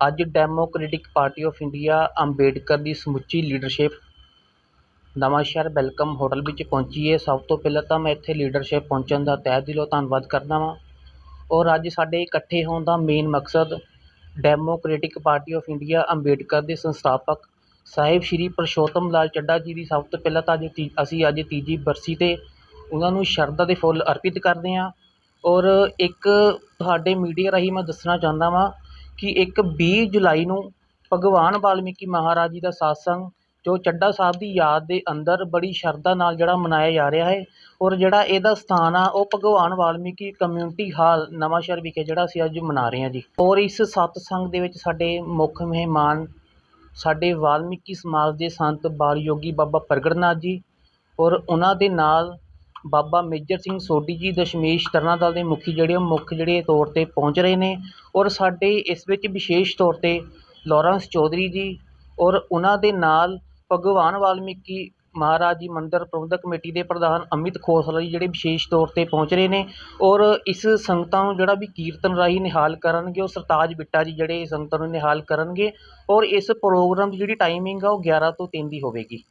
ਅੱਜ democratic party of India Ambedkar ਦੀ ਸਮੁੱਚੀ leadership Nawanshahr welcome hotel ਵਿੱਚ ਪਹੁੰਚੀ ਹੈ। ਸਭ ਤੋਂ ਪਹਿਲਾਂ ਤਾਂ ਮੈਂ ਇੱਥੇ ਲੀਡਰਸ਼ਿਪ ਪਹੁੰਚਣ ਦਾ ਤਹਿ ਦਿਲੋਂ ਧੰਨਵਾਦ ਕਰਦਾ ਵਾਂ। ਔਰ ਅੱਜ ਸਾਡੇ ਇਕੱਠੇ ਹੋਣ ਦਾ ਮੇਨ ਮਕਸਦ democratic party of India Ambedkar ਦੇ ਸੰਸਥਾਪਕ ਸਾਹਿਬ ਸ਼੍ਰੀ ਪਰਸ਼ੋਤਮ ਲਾਲ ਚੱਡਾ ਜੀ ਦੀ ਸਭ ਤੋਂ ਪਹਿਲਾਂ ਤਾਂ ਅੱਜ ਤੀ ਅਸੀਂ ਅੱਜ ਤੀਜੀ ਬਰਸੀ 'ਤੇ ਉਹਨਾਂ ਨੂੰ ਸ਼ਰਧਾ ਦੇ ਫੁੱਲ ਅਰਪਿਤ ਕਰਦੇ ਹਾਂ। ਔਰ ਇੱਕ ਤੁਹਾਡੇ ਮੀਡੀਆ ਰਾਹੀਂ ਮੈਂ ਦੱਸਣਾ ਚਾਹੁੰਦਾ ਵਾਂ ਕਿ ਇੱਕ ਵੀਹ ਜੁਲਾਈ ਨੂੰ ਭਗਵਾਨ ਵਾਲਮੀਕੀ ਮਹਾਰਾਜ ਜੀ ਦਾ ਸਾਤਸੰਗ ਜੋ ਚੱਡਾ ਸਾਹਿਬ ਦੀ ਯਾਦ ਦੇ ਅੰਦਰ ਬੜੀ ਸ਼ਰਧਾ ਨਾਲ ਜਿਹੜਾ ਮਨਾਇਆ ਜਾ ਰਿਹਾ ਹੈ ਔਰ ਜਿਹੜਾ ਇਹਦਾ ਸਥਾਨ ਆ, ਉਹ ਭਗਵਾਨ ਵਾਲਮੀਕੀ ਕਮਿਊਨਿਟੀ ਹਾਲ ਨਵਾਂਸ਼ਹਿਰ ਵਿਖੇ ਜਿਹੜਾ ਅਸੀਂ ਅੱਜ ਮਨਾ ਰਹੇ ਹਾਂ ਜੀ। ਔਰ ਇਸ ਸਤਸੰਗ ਦੇ ਵਿੱਚ ਸਾਡੇ ਮੁੱਖ ਮਹਿਮਾਨ, ਸਾਡੇ ਵਾਲਮੀਕੀ ਸਮਾਜ ਦੇ ਸੰਤ ਬਾਲ ਯੋਗੀ ਬਾਬਾ ਪ੍ਰਗਟਨਾਥ ਜੀ ਔਰ ਉਹਨਾਂ ਦੇ ਨਾਲ ਬਾਬਾ ਮੇਜਰ ਸਿੰਘ ਸੋਢੀ ਜੀ ਦਸ਼ਮੇਸ਼ ਤਰਨਾ ਦਲ ਦੇ ਮੁਖੀ ਜਿਹੜੇ ਉਹ ਮੁੱਖ ਜਿਹੜੇ ਤੌਰ 'ਤੇ ਪਹੁੰਚ ਰਹੇ ਨੇ ਔਰ ਸਾਡੇ ਇਸ ਵਿੱਚ ਵਿਸ਼ੇਸ਼ ਤੌਰ 'ਤੇ ਲੋਰੈਂਸ ਚੌਧਰੀ ਜੀ ਔਰ ਉਹਨਾਂ ਦੇ ਨਾਲ ਭਗਵਾਨ ਵਾਲਮੀਕੀ ਮਹਾਰਾਜ ਜੀ ਮੰਦਰ ਪ੍ਰਬੰਧਕ ਕਮੇਟੀ ਦੇ ਪ੍ਰਧਾਨ ਅਮਿਤ ਖੋਸਲਾ ਜੀ ਜਿਹੜੇ ਵਿਸ਼ੇਸ਼ ਤੌਰ 'ਤੇ ਪਹੁੰਚ ਰਹੇ ਨੇ ਔਰ ਇਸ ਸੰਗਤਾਂ ਨੂੰ ਜਿਹੜਾ ਵੀ ਕੀਰਤਨ ਰਾਹੀਂ ਨਿਹਾਲ ਕਰਨਗੇ, ਉਹ ਸਰਤਾਜ ਬਿੱਟਾ ਜੀ ਜਿਹੜੇ ਸੰਗਤਾਂ ਨੂੰ ਨਿਹਾਲ ਕਰਨਗੇ ਔਰ ਇਸ ਪ੍ਰੋਗਰਾਮ ਦੀ ਜਿਹੜੀ ਟਾਈਮਿੰਗ ਆ, ਉਹ 11 ਤੋਂ ਤਿੰਨ ਦੀ ਹੋਵੇਗੀ।